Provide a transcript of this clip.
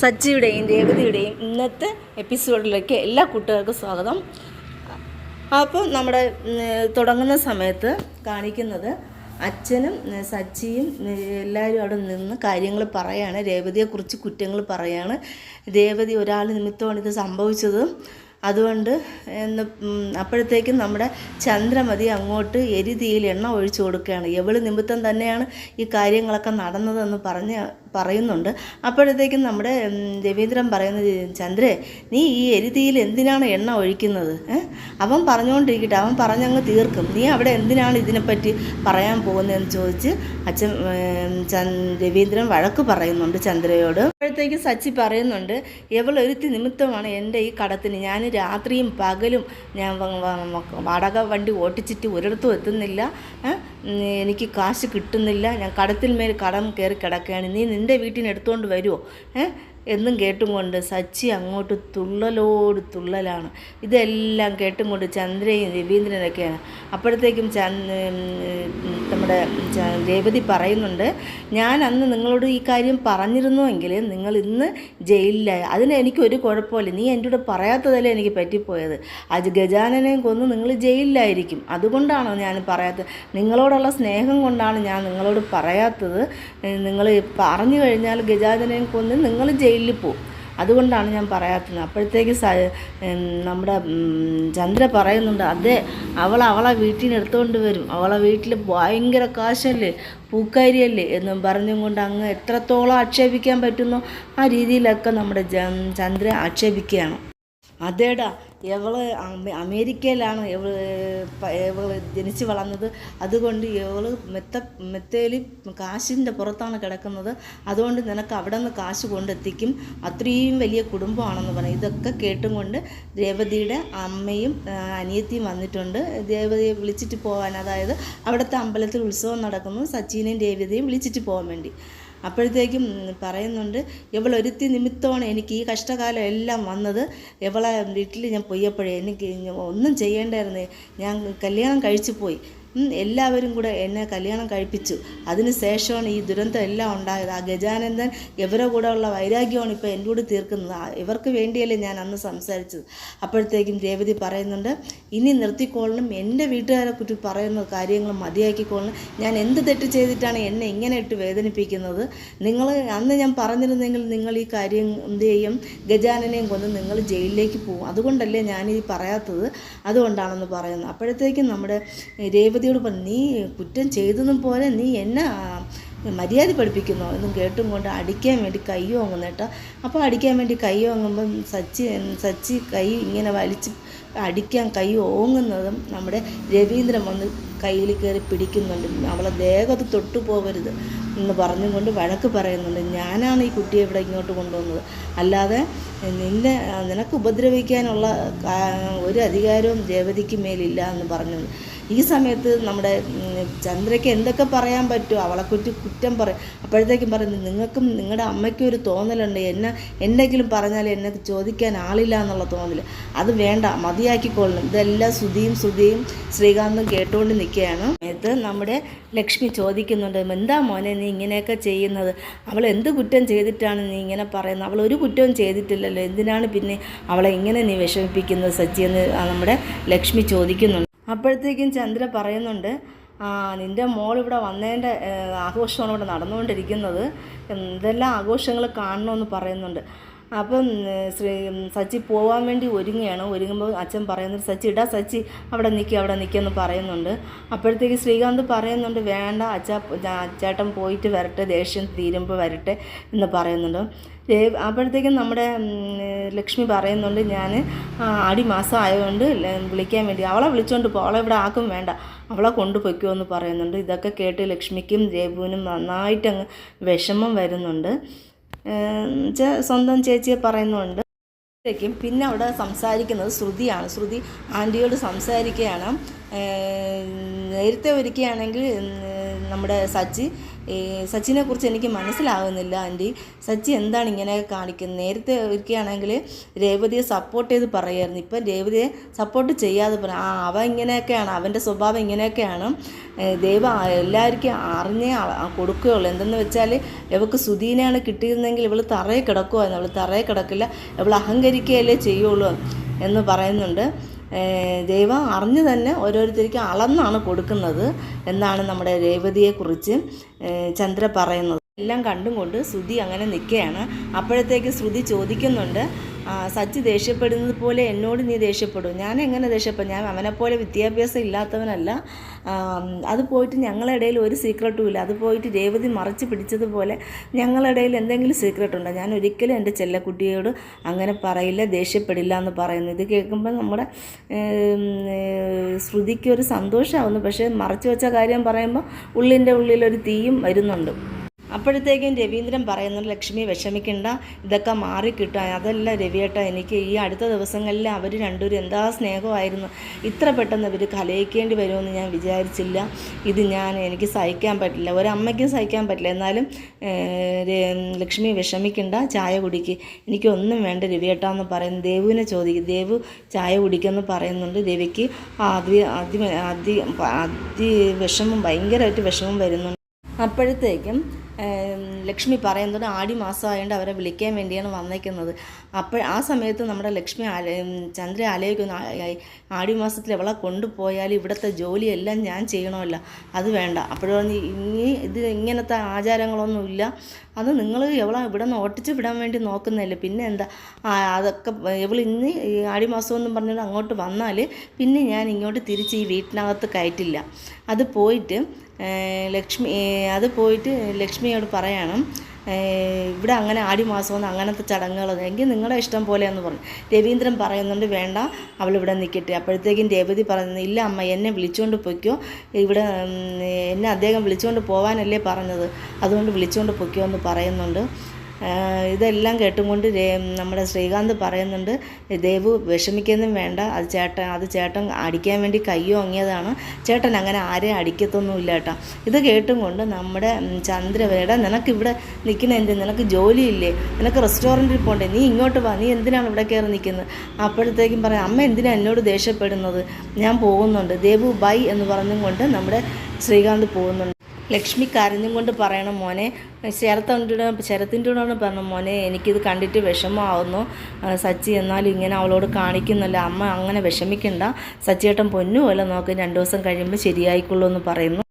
സച്ചിയുടെയും രേവതിയുടെയും ഇന്നത്തെ എപ്പിസോഡിലേക്ക് എല്ലാ കൂട്ടുകാർക്കും സ്വാഗതം. അപ്പോൾ നമ്മുടെ തുടങ്ങുന്ന സമയത്ത് കാണിക്കുന്നത് അച്ഛനും സച്ചിയും എല്ലാവരും അവിടെ നിന്ന് കാര്യങ്ങൾ പറയാണ്. രേവതിയെക്കുറിച്ച് കുറ്റങ്ങൾ പറയാണ്. രേവതി ഒരാൾ നിമിത്തമാണ് ഇത് സംഭവിച്ചത്. അതുകൊണ്ട് എന്ന് അപ്പോഴത്തേക്കും നമ്മുടെ ചന്ദ്രമതി അങ്ങോട്ട് എരിതിയിൽ എണ്ണ ഒഴിച്ചു കൊടുക്കുകയാണ്. എവൾ നിമിത്തം തന്നെയാണ് ഈ കാര്യങ്ങളൊക്കെ നടന്നതെന്ന് പറഞ്ഞ് പറയുന്നുണ്ട്. അപ്പോഴത്തേക്കും നമ്മുടെ രവീന്ദ്രൻ പറയുന്നത് ചന്ദ്രേ നീ ഈ എരുതിയിൽ എന്തിനാണ് എണ്ണ ഒഴിക്കുന്നത്? അവൻ പറഞ്ഞുകൊണ്ടിരിക്കട്ടെ അവൻ പറഞ്ഞങ്ങ് തീർക്കും. നീ അവിടെ എന്തിനാണ് ഇതിനെപ്പറ്റി പറയാൻ പോകുന്നതെന്ന് ചോദിച്ച് അച്ഛൻ രവീന്ദ്രൻ വഴക്ക് പറയുന്നുണ്ട് ചന്ദ്രയോട്. അപ്പോഴത്തേക്കും സച്ചി പറയുന്നുണ്ട് ഇവൾ ഒരുത്തി നിമിത്തമാണ് എന്റെ ഈ കടത്തിന്. ഞാൻ രാത്രിയും പകലും ഞാൻ വാടക വണ്ടി ഓട്ടിച്ചിട്ട് ഒരിടത്തും എത്തുന്നില്ല. എനിക്ക് കാശ് കിട്ടുന്നില്ല. ഞാൻ കടത്തിന്മേൽ കടം കയറി കിടക്കുകയാണ്. നീ നിന്റെ വീട്ടിന് എടുത്തുകൊണ്ട് വരുമോ ഏ? എന്നും കേട്ടും കൊണ്ട് സച്ചി അങ്ങോട്ട് തുള്ളലോട് തുള്ളലാണ്. ഇതെല്ലാം കേട്ടും കൊണ്ട് ചന്ദ്രയും രവീന്ദ്രനൊക്കെയാണ്. അപ്പോഴത്തേക്കും നമ്മുടെ രേവതി പറയുന്നുണ്ട് ഞാൻ അന്ന് നിങ്ങളോട് ഈ കാര്യം പറഞ്ഞിരുന്നുവെങ്കിൽ നിങ്ങൾ ഇന്ന് ജയിലിലായി. അതിന് എനിക്കൊരു കുഴപ്പമില്ല. നീ എന്റെ കൂടെ പറയാത്തതല്ലേ എനിക്ക് പറ്റിപ്പോയത്. അത് ഗജാനനെയും കൊന്ന് നിങ്ങൾ ജയിലിലായിരിക്കും. അതുകൊണ്ടാണോ ഞാൻ പറയാത്തത്? നിങ്ങളോടുള്ള സ്നേഹം കൊണ്ടാണ് ഞാൻ നിങ്ങളോട് പറയാത്തത്. നിങ്ങൾ പറഞ്ഞു കഴിഞ്ഞാൽ ഗജാനനെയും കൊന്ന് നിങ്ങൾ ജയിലിൽ പോകും അതുകൊണ്ടാണ് ഞാൻ പറയാത്തത് അപ്പോഴത്തേക്ക് നമ്മുടെ ചന്ദ്ര പറയുന്നുണ്ട് അതെ അവൾ അവളെ വീട്ടിൽ നിന്ന് എടുത്തുകൊണ്ട് വരും. അവളെ വീട്ടിൽ ഭയങ്കര കാശല്ലേ പൂക്കാരിയല്ലേ? എന്നും പറഞ്ഞും കൊണ്ട് അങ്ങ് എത്രത്തോളം ആക്ഷേപിക്കാൻ പറ്റുന്നോ ആ രീതിയിലൊക്കെ നമ്മുടെ ചന്ദ്ര ആക്ഷേപിക്കുകയാണ്. അതേടാ ഇവൾ അമേരിക്കയിലാണ് ഇവൾ ഇവൾ ജനിച്ച് വളർന്നത്. അതുകൊണ്ട് ഇവൾ മെത്ത മെത്തേലി കാശിന്റെ പുറത്താണ് കിടക്കുന്നത്. അതുകൊണ്ട് നിനക്ക് അവിടെ നിന്ന് കാശ് കൊണ്ടെത്തിക്കും. അത്രയും വലിയ കുടുംബമാണെന്ന് പറയും. ഇതൊക്കെ കേട്ടും കൊണ്ട് രേവതിയുടെ അമ്മയും അനിയത്തിയും വന്നിട്ടുണ്ട്. രേവതിയെ വിളിച്ചിട്ട് പോകാൻ അതായത് അവിടുത്തെ അമ്പലത്തിൽ ഉത്സവം നടക്കുന്നു. സച്ചിനെയും രേവതിയും വിളിച്ചിട്ട് പോകാൻ വേണ്ടി. അപ്പോഴത്തേക്കും പറയുന്നുണ്ട് ഇവളൊരുത്തി നിമിത്തമാണ് എനിക്ക് ഈ കഷ്ടകാലം എല്ലാം വന്നത്. ഇവളെ വീട്ടിൽ ഞാൻ പോയപ്പോഴേ എനിക്ക് ഒന്നും ചെയ്യേണ്ടായിരുന്നേ. ഞാൻ കല്യാണം കഴിച്ചു പോയി. എല്ലാവരും കൂടെ എന്നെ കല്യാണം കഴിപ്പിച്ചു. അതിന് ശേഷമാണ് ഈ ദുരന്തം എല്ലാം ഉണ്ടായത്. ആ ഗജാനന്ദൻ ഇവരെ കൂടെ ഉള്ള വൈരാഗ്യമാണ് ഇപ്പോൾ എന്റെ കൂടെ തീർക്കുന്നത്. ഇവർക്ക് വേണ്ടിയല്ലേ ഞാൻ അന്ന് സംസാരിച്ചത്. അപ്പോഴത്തേക്കും രേവതി പറയുന്നുണ്ട് ഇനി നിർത്തിക്കോളണം എന്റെ വീട്ടുകാരെ കുറ്റി പറയുന്ന കാര്യങ്ങൾ മതിയാക്കിക്കോളണം ഞാൻ എന്ത് തെറ്റ് ചെയ്തിട്ടാണ് എന്നെ ഇങ്ങനെ ഇട്ട് വേദനിപ്പിക്കുന്നത്? നിങ്ങൾ അന്ന് ഞാൻ പറഞ്ഞിരുന്നെങ്കിൽ നിങ്ങൾ ഈ കാര്യം എന്ത് ചെയ്യും ഗജാനനെയും കൊന്ന് നിങ്ങൾ ജയിലിലേക്ക് പോകും അതുകൊണ്ടല്ലേ ഞാനീ പറയാത്തത്? അതുകൊണ്ടാണെന്ന് പറയുന്നത് അപ്പോഴത്തേക്കും നമ്മുടെ രേവതിയോട് പറഞ്ഞു നീ കുറ്റം ചെയ്തതും പോലെ നീ എന്നെ മര്യാദ പഠിപ്പിക്കുന്നോ എന്നും കേട്ടും കൊണ്ട് അടിക്കാൻ വേണ്ടി കൈ ഓങ്ങുന്നു കേട്ടോ. അപ്പോൾ അടിക്കാൻ വേണ്ടി കൈ വാങ്ങുമ്പം സച്ചി സച്ചി കൈ ഇങ്ങനെ വലിച്ച് അടിക്കാൻ കൈ ഓങ്ങുന്നതും നമ്മുടെ രവീന്ദ്രൻ വന്ന് കയ്യിൽ കയറി പിടിക്കുന്നുണ്ട്. അവളെ ദേഹത്ത് തൊട്ടു പോകരുത് എന്ന് പറഞ്ഞുകൊണ്ട് വഴക്ക് പറയുന്നുണ്ട്. ഞാനാണ് ഈ കുട്ടിയെ ഇവിടെ ഇങ്ങോട്ട് കൊണ്ടുവന്നത്. അല്ലാതെ നിന്നെ നിനക്ക് ഉപദ്രവിക്കാനുള്ള ഒരു അധികാരവും രേവതിക്ക് മേലില്ല എന്ന് പറഞ്ഞു. ഈ സമയത്ത് നമ്മുടെ ചന്ദ്രയ്ക്ക് എന്തൊക്കെ പറയാൻ പറ്റുമോ അവളെ കുറ്റി കുറ്റം പറയും അപ്പോഴത്തേക്കും പറയുന്നത് നിങ്ങൾക്കും നിങ്ങളുടെ അമ്മയ്ക്കും ഒരു തോന്നലുണ്ട്. എന്നെ എന്തെങ്കിലും പറഞ്ഞാൽ എന്നെ ചോദിക്കാൻ ആളില്ല എന്നുള്ള തോന്നൽ അത് വേണ്ട മതിയാക്കിക്കൊള്ളണം ഇതെല്ലാം ശ്രുതിയും ശ്രുതിയും ശ്രീകാന്തും കേട്ടുകൊണ്ട് നിൽക്കുകയാണ്. സമയത്ത് നമ്മുടെ ലക്ഷ്മി ചോദിക്കുന്നുണ്ട് എന്താ മോനെ നീ ഇങ്ങനെയൊക്കെ ചെയ്യുന്നത്? അവൾ എന്ത് കുറ്റം ചെയ്തിട്ടാണ് നീ ഇങ്ങനെ പറയുന്നത്? അവൾ ഒരു കുറ്റവും ചെയ്തിട്ടില്ലല്ലോ. എന്തിനാണ് പിന്നെ അവളെ ഇങ്ങനെ നീ വിഷമിപ്പിക്കുന്നത്? സച്ചി എന്ന് നമ്മുടെ ലക്ഷ്മി ചോദിക്കുന്നുണ്ട്. അപ്പോഴത്തേക്കും ചന്ദ്ര പറയുന്നുണ്ട് ആ നിന്റെ മോൾ ഇവിടെ വന്നതിന്റെ ആഘോഷമാണ് ഇവിടെ നടന്നുകൊണ്ടിരിക്കുന്നത്. എന്തെല്ലാം ആഘോഷങ്ങൾ കാണണമെന്ന് പറയുന്നുണ്ട്. അപ്പം ശ്രീ സച്ചി പോവാൻ വേണ്ടി ഒരുങ്ങുകയാണ്. ഒരുങ്ങുമ്പോൾ അച്ഛൻ പറയുന്നത് സച്ചി ഇടാ സച്ചി അവിടെ നിൽക്കുക അവിടെ നിൽക്കുമെന്ന് പറയുന്നുണ്ട്. അപ്പോഴത്തേക്ക് ശ്രീകാന്ത് പറയുന്നുണ്ട് വേണ്ട അച്ഛാ ചേട്ടൻ പോയിട്ട് വരട്ടെ ദേഷ്യം തീരുമ്പോൾ വരട്ടെ എന്ന് പറയുന്നുണ്ട്. അപ്പോഴത്തേക്കും നമ്മുടെ ലക്ഷ്മി പറയുന്നുണ്ട് ഞാൻ അടി മാസം ആയതുകൊണ്ട് വിളിക്കാൻ വേണ്ടി അവളെ വിളിച്ചുകൊണ്ട് പോ അവളെ ഇവിടെ ആക്കും വേണ്ട അവളെ കൊണ്ടുപോയിക്കോ എന്ന് പറയുന്നുണ്ട്. ഇതൊക്കെ കേട്ട് ലക്ഷ്മിക്കും ദേവുവിനും നന്നായിട്ടങ്ങ് വിഷമം വരുന്നുണ്ട്. സ്വന്തം ചേച്ചിയെ പറയുന്നുണ്ട് ും. പിന്നെ അവിടെ സംസാരിക്കുന്നത് ശ്രുതിയാണ്. ശ്രുതി ആന്റിയോട് സംസാരിക്കുകയാണ്. നേരത്തെ ഒരുക്കുകയാണെങ്കിൽ നമ്മുടെ സച്ചി ഈ സച്ചിനെ കുറിച്ച് എനിക്ക് മനസ്സിലാകുന്നില്ല ആന്റി. സച്ചി എന്താണ് ഇങ്ങനെ കാണിക്കുന്നത്? നേരത്തെ ഇരിക്കുകയാണെങ്കിൽ രേവതിയെ സപ്പോർട്ട് ചെയ്ത് പറയായിരുന്നു. ഇപ്പം രേവതിയെ സപ്പോർട്ട് ചെയ്യാതെ പറയാം ആ അവ ഇങ്ങനെയൊക്കെയാണ് അവന്റെ സ്വഭാവം ഇങ്ങനെയൊക്കെയാണ്. ദൈവം എല്ലാവർക്കും അറിഞ്ഞേ കൊടുക്കുകയുള്ളൂ. എന്തെന്ന് വെച്ചാൽ ഇവൾക്ക് സുധീനെയാണ് കിട്ടിയിരുന്നെങ്കിൽ ഇവൾ തറയെ കിടക്കുമായിരുന്നു അവൾ തറയെ കിടക്കില്ല. ഇവൾ അഹങ്കരിക്കുകയല്ലേ ചെയ്യുള്ളൂ എന്ന് പറയുന്നുണ്ട്. ദൈവം അറിഞ്ഞു തന്നെ ഓരോരുത്തർക്കും അളന്നാണ് കൊടുക്കുന്നത് എന്നാണ് നമ്മുടെ രേവതിയെക്കുറിച്ച് ചന്ദ്ര പറയുന്നത്. എല്ലാം കണ്ടും കൊണ്ട് ശ്രുതി അങ്ങനെ നിൽക്കുകയാണ്. അപ്പോഴത്തേക്ക് ശ്രുതി ചോദിക്കുന്നുണ്ട് സച്ചി ദേഷ്യപ്പെടുന്നത് പോലെ എന്നോട് നീ ദേഷ്യപ്പെടും. ഞാൻ എങ്ങനെ ദേഷ്യപ്പെടും? ഞാൻ അവനെപ്പോലെ വിദ്യാഭ്യാസം ഇല്ലാത്തവനല്ല. അത് പോയിട്ട് ഞങ്ങളുടെ ഇടയിൽ ഒരു സീക്രട്ടും ഇല്ല. അത് പോയിട്ട് രേവതി മറച്ച് പിടിച്ചതുപോലെ ഞങ്ങളുടെ ഇടയിൽ എന്തെങ്കിലും സീക്രട്ട് ഉണ്ടോ? ഞാൻ ഒരിക്കലും എന്റെ ചെല്ലക്കുട്ടിയോട് അങ്ങനെ പറയില്ല ദേഷ്യപ്പെടില്ല എന്ന് പറയുന്നു. ഇത് കേൾക്കുമ്പോൾ നമ്മുടെ ശ്രുതിക്ക് ഒരു സന്തോഷമാവുന്നു. പക്ഷേ മറച്ചു വെച്ച കാര്യം പറയുമ്പോൾ ഉള്ളിന്റെ ഉള്ളിലൊരു തീയും വരുന്നുണ്ട്. അപ്പോഴത്തേക്കും രവീന്ദ്രൻ പറയുന്നുണ്ട് ലക്ഷ്മി വിഷമിക്കണ്ട. ഇതൊക്കെ മാറിക്കിട്ടുക അതല്ല രവിയേട്ട എനിക്ക് ഈ അടുത്ത ദിവസങ്ങളിൽ അവർ രണ്ടുപേരും എന്താ സ്നേഹമായിരുന്നു. ഇത്ര പെട്ടെന്ന് ഇവർ കലയിക്കേണ്ടി വരുമെന്ന് ഞാൻ വിചാരിച്ചില്ല. ഇത് ഞാൻ എനിക്ക് സഹിക്കാൻ പറ്റില്ല. ഒരമ്മയ്ക്കും സഹിക്കാൻ പറ്റില്ല. എന്നാലും ലക്ഷ്മി വിഷമിക്കണ്ട. ചായ കുടിക്ക്. എനിക്കൊന്നും വേണ്ട രവിയേട്ട എന്ന് പറയുന്നു. ദേവുവിനെ ചോദിക്കും. ദേവു ചായ കുടിക്കുമെന്ന് പറയുന്നുണ്ട് രവിക്ക്. അതി അതി അതി അതി വിഷമം ഭയങ്കരമായിട്ട് വിഷമം വരുന്നുണ്ട്. അപ്പോഴത്തേക്കും ലക്ഷ്മി പറയുന്നത് ആടി മാസമായതുകൊണ്ട് അവരെ വിളിക്കാൻ വേണ്ടിയാണ് വന്നേക്കുന്നത്. അപ്പോൾ ആ സമയത്ത് നമ്മുടെ ലക്ഷ്മി ചന്ദ്ര ആലോചിക്കുന്നു. ആടി മാസത്തിൽ അവളെ കൊണ്ടുപോയാൽ ഇവിടുത്തെ ജോലിയെല്ലാം ഞാൻ ചെയ്യണമല്ലോ. അത് വേണ്ട. അപ്പോഴും ഇനി ഇത് ഇങ്ങനത്തെ ആചാരങ്ങളൊന്നുമില്ല അത് നിങ്ങൾ എവളെ ഇവിടെ നിന്ന് ഓട്ടിച്ച് വിടാൻ വേണ്ടി നോക്കുന്നതല്ലേ. പിന്നെ എന്താ? അതൊക്കെ ഇവൾ ഇന്ന് ആടി മാസം എന്നും പറഞ്ഞിട്ട് അങ്ങോട്ട് വന്നാൽ പിന്നെ ഞാൻ ഇങ്ങോട്ട് തിരിച്ച് ഈ വീട്ടിനകത്ത് കയറ്റില്ല. അത് പോയിട്ട് ലക്ഷ്മി അത് പോയിട്ട് ലക്ഷ്മിയോട് പറയണം. ഇവിടെ അങ്ങനെ ആടി മാസമൊന്നും അങ്ങനത്തെ ചടങ്ങുകളൊന്നും എങ്കിൽ നിങ്ങളുടെ ഇഷ്ടം പോലെയെന്ന് പറഞ്ഞു. രവീന്ദ്രൻ പറയുന്നുണ്ട് വേണ്ട അവൾ ഇവിടെ നിൽക്കട്ടെ. അപ്പോഴത്തേക്കും രേവതി പറയുന്നത് ഇല്ല അമ്മ എന്നെ വിളിച്ചുകൊണ്ട് പൊയ്ക്കോ. ഇവിടെ എന്നെ അദ്ദേഹം വിളിച്ചുകൊണ്ട് പോകാനല്ലേ പറഞ്ഞത്. അതുകൊണ്ട് വിളിച്ചുകൊണ്ട് പൊയ്ക്കോ എന്ന് പറയുന്നുണ്ട്. ഇതെല്ലാം കേട്ടുകൊണ്ട് നമ്മുടെ ശ്രീകാന്ത് പറയുന്നുണ്ട് ദേവു വിഷമിക്കൊന്നും വേണ്ട. അത് ചേട്ടൻ അത് ചേട്ടൻ അടിക്കാൻ വേണ്ടി കയ്യോ അങ്ങിയതാണ് ചേട്ടൻ അങ്ങനെ ആരെയും അടിക്കത്തൊന്നുമില്ല കേട്ടോ. ഇത് കേട്ടും കൊണ്ട് നമ്മുടെ ചന്ദ്രവേട നിനക്കിവിടെ നിൽക്കുന്ന എന്ത്? നിനക്ക് ജോലിയില്ലേ? നിനക്ക് റെസ്റ്റോറന്റിൽ പോകണ്ടേ നീ ഇങ്ങോട്ട് വാ. നീ എന്തിനാണ് ഇവിടെ കയറി നിൽക്കുന്നത്? അപ്പോഴത്തേക്കും പറയാം അമ്മ എന്തിനാണ് എന്നോട് ദേഷ്യപ്പെടുന്നത്? ഞാൻ പോകുന്നുണ്ട്. ദേവു ബൈ എന്ന് പറഞ്ഞും കൊണ്ട് നമ്മുടെ ശ്രീകാന്ത് പോകുന്നുണ്ട്. ലക്ഷ്മി കരഞ്ഞും കൊണ്ട് പറയണം മോനെ ശരത്തിന്റെ ശരത്തിന്റെ കൂടെ പറഞ്ഞു മോനെ എനിക്കിത് കണ്ടിട്ട് വിഷമമാവുന്നു. സച്ചി എന്നാലും ഇങ്ങനെ അവളോട് കാണിക്കുന്നില്ല. അമ്മ അങ്ങനെ വിഷമിക്കണ്ട. സച്ചിയേട്ടൻ പൊന്നു പോലെ നോക്ക് രണ്ട് ദിവസം കഴിയുമ്പോൾ ശരിയായിക്കൊള്ളൂ എന്ന് പറയുന്നു.